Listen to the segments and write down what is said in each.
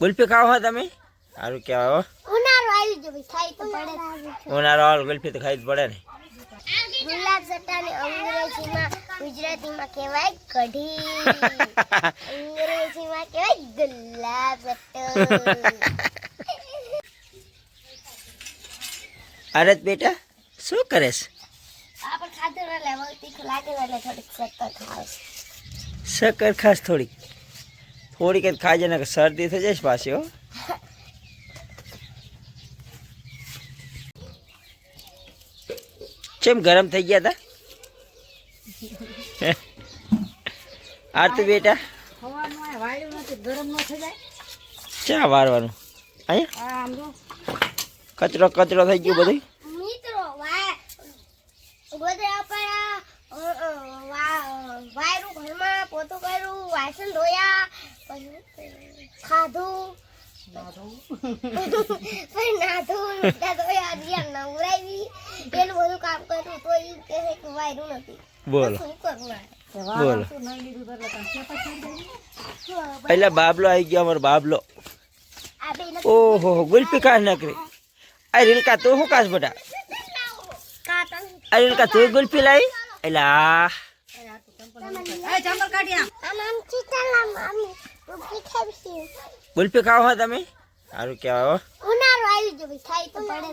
ગુલ્ફી ખાવ હા તમે? સારું કહેવાય ઉનાળો આવી ગયો ખાઈ તો પડે. ઉનાળો આવે ગુલ્ફી તો ખાઈ જ પડે ને. ગુલાબ સટ્ટાને અંગ્રેજીમાં ગુજરાતીમાં કહેવાય કઢી. અંગ્રેજીમાં કહેવાય ગુલાબ સટ્ટો અરે બેટા શું કરેશ આપણે ખાધું ના લેવો તીખું લાગે એટલે થોડીક સટ્ટો ખાવ. શક્કર ખાસ થોડીક. થોડીક જ જાય ને શરદી થઈ જાય પાછી હો. ચેમ ગરમ થઈ ગયા હતા આરતી બેટા? હવાનું આ વાળ્યું નથી ગરમ ન થઈ જાય. ચા વારવાનું? અહીંયા? કચરો કચરો થઈ ગયો બધું વાયરું ઘરમાં પોતું કર્યું વાસણ ધોયા પછી ખાધું પછી નાધું લુગડા ધોયા દિયા નવરાવી પેલું બધું કામ કર્યું તો એ કહે કે વાયરું નથી બોલો શું કરવું આ? તે બોલો. વાળું શું નહીં લીધું તો એટલે તને ચેપા થઈ જાય ને. પહેલા બાબલો આવી ગયો અમારો બાબલો આ બે નથી ઓહો ગુલ્ફી ખાસ નકરી આ રીલકા તું શું ખાસ બેટા કાતલ આ રીલકા તું ગુલ્ફી લાવી એટલે આ ગુલ્ફી ખાવ હા તમે? સારું કહેવાય હો. ઉનાળો આવી ગયો ખાઈ તો પડે.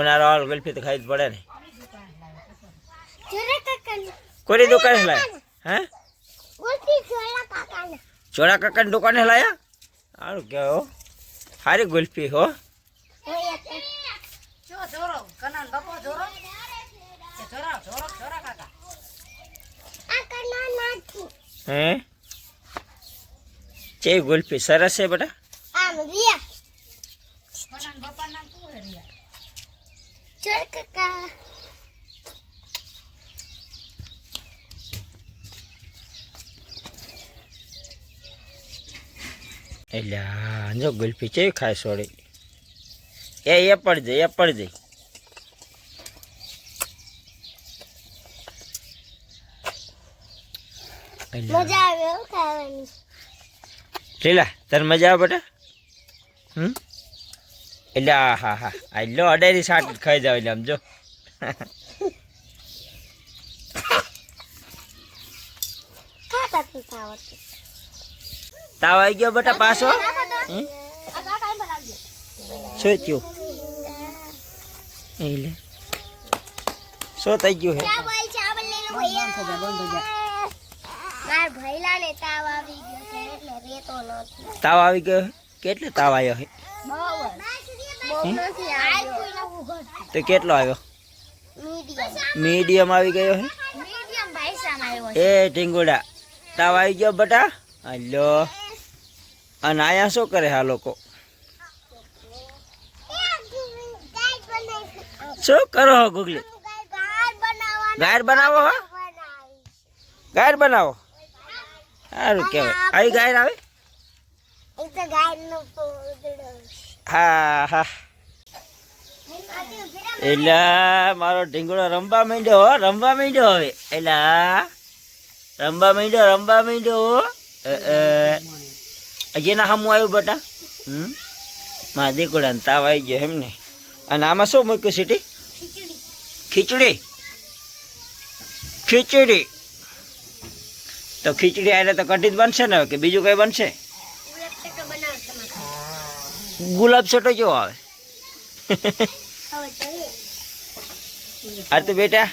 ઉનાળો આવે ગુલ્ફી તો ખાઈ જ પડે ને. કોની દુકાને લાયા? હે? ગોટી જોલા કાકા ને કાકાની દુકાને લાયા? સારું કહેવાય હો. સારી ગુલ્ફી હો. જો કે ગુલ્ફી સરસ છે બેટા? એટલે જો ગુલ્ફી ચેવી ખાય સોડી એ એ પડી જાય એ પડી જાય મજા આવે ખાવાની. લીલા, તને મજા આવે બેટા? હમ? એટલે હા હા. આ લો અડારી શાક ખાઈ જાવ એટલે આમ જો. ખાતા પીતા આવડતું તાવ આવી ગયો બેટા પાછો? શું થયું? એટલે શું થઈ ગયું હે? તાવ આવી ગયો છે એટલે રેતો નથી. તાવ આવી ગયો કેટલો તાવ આવ્યો હે? બહુ બહુ નથી આવ્યો. તો કેટલો આવ્યો? મીડિયમ. મીડિયમ આવી ગયો મીડિયમ આવ્યો એ ટીંગુડા તાવ આવી ગયો બટા? હલો. અને આયા શું કરે આ લોકો? શું કરો હો ગુગલી? ગાયર બનાવો હો? ગાયર બનાવો? સારું કહેવાય. આવી ગાયર આવે? હા હા. એટલે મારો ઢીંગડો રમવા માંડ્યો હો રમવા માંડ્યો હવે. એટલે રમવા માંડ્યો રમવા માંડ્યો હો. અ, અ. સામું આવ્યું બટા? હમ? મારા દીકડાને તાવ આવી ગયો એમ ને. અને આમાં શું મૂક્યું સીટી ખીચડી. ખીચડી. તો ખીચડી આને તો કઢી જ બનશે ને કે બીજું કંઈ બનશે? ગુલાબ છોટો કેવો આવે? આ તો બેટા,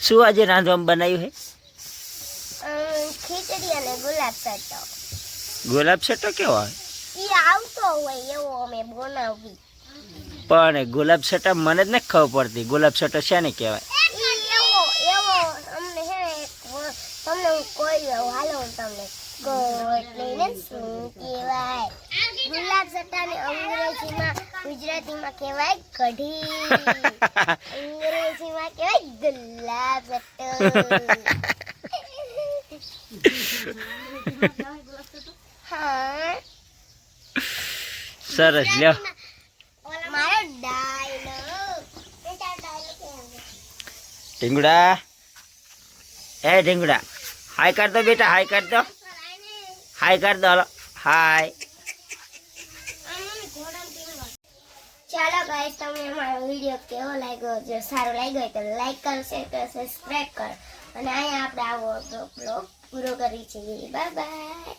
શું આજે રાંધવામાં બનાવ્યું હે? ગુલાબ છોટો કેવો આવે? પણ ગુલાબ છટા મને જ નથી ખબર પડતી. ગુલાબ છટો ને કહેવાય ઈ એવો એવો અમને હે ને એક વ- તમને હું કોઈ વ્યવહાર હાલો હું તમને શું કહેવાય? ગુલાબ સટ્ટાને અંગ્રેજીમાં ગુજરાતીમાં કહેવાય કઢી. અંગ્રેજીમાં કહેવાય ગુલાબ સટ્ટો હા. સરસ લ્યો. મારો ડાયલોગ ઢીંગડા. એ ઢીંગડા. હાય કર દો બેટા હાય કર દો હાય કર દો હાલો હાય ચાલો ગાઈસ તમને મારો વીડિયો કેવો લાગ્યો? જો સારો લાગ્યો તો લાઈક કરો શેર કરો સબસ્ક્રાઈબ કરો. અને અહીંયા આપણે આવો બ્લોગ પૂરો કરી છે બાય બાય